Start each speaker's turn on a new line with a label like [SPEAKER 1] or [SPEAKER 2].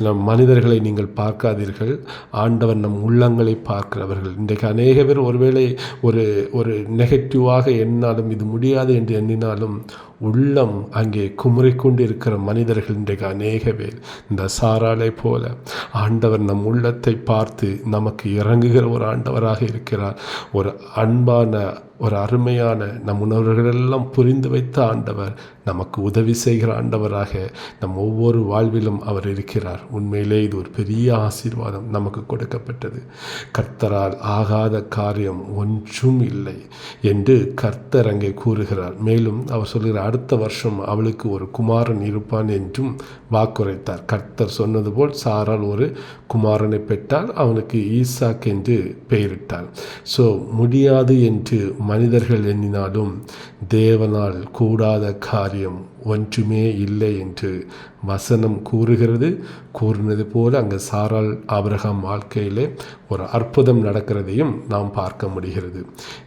[SPEAKER 1] நம் மனிதர்களை நீங்கள் பார்க்காதீர்கள். ஆண்டவர் நம் உள்ளங்களை பார்க்கிறவர்கள். இன்றைக்கு அநேக பேர் ஒருவேளை ஒரு ஒரு நெகட்டிவாக எண்ணாலும் இது முடியாது என்று எண்ணினாலும் உள்ளம் அங்கே குமுறிக்கொண்டு இருக்கிற மனிதர்கள் இன்றைக்கு அநேக பேர். இந்த சாராலை போல ஆண்டவர் நம் உள்ளத்தை பார்த்து நமக்கு இறங்குகிற ஒரு ஆண்டவராக இருக்கிறார். ஒரு அன்பான ஒரு அருமையான நம் உணர்வுகளெல்லாம் புரிந்து வைத்த ஆண்டவர் நமக்கு உதவி செய்கிற ஆண்டவராக நம் ஒவ்வொரு வாழ்விலும் அவர் இருக்கிறார். உண்மையிலே இது ஒரு பெரிய ஆசீர்வாதம் நமக்கு கொடுக்கப்பட்டது. கர்த்தரால் ஆகாத காரியம் ஒன்றும் இல்லை என்று கர்த்தர் அங்கே கூறுகிறார். மேலும் அவர் சொல்கிறார் அடுத்த வருஷம் அவளுக்கு ஒரு குமாரன் இருப்பான் என்றும் வாக்குரைத்தார். கர்த்தர் சொன்னது போல் சாரால் ஒரு குமாரனை பெற்றால் அவனுக்கு ஈசாக் என்று பெயரிட்டார். ஸோ முடியாது என்று மனிதர்கள் எண்ணினாலும் தேவனால் கூடாத காரியம் ஒன்றுமே இல்லை என்று வசனம் கூறுகிறது. கூறினது போல அங்கே சாரால் ஆபிரகாம் வாழ்க்கையிலே ஒரு அற்புதம் நடக்கிறதையும் நாம் பார்க்க முடிகிறது.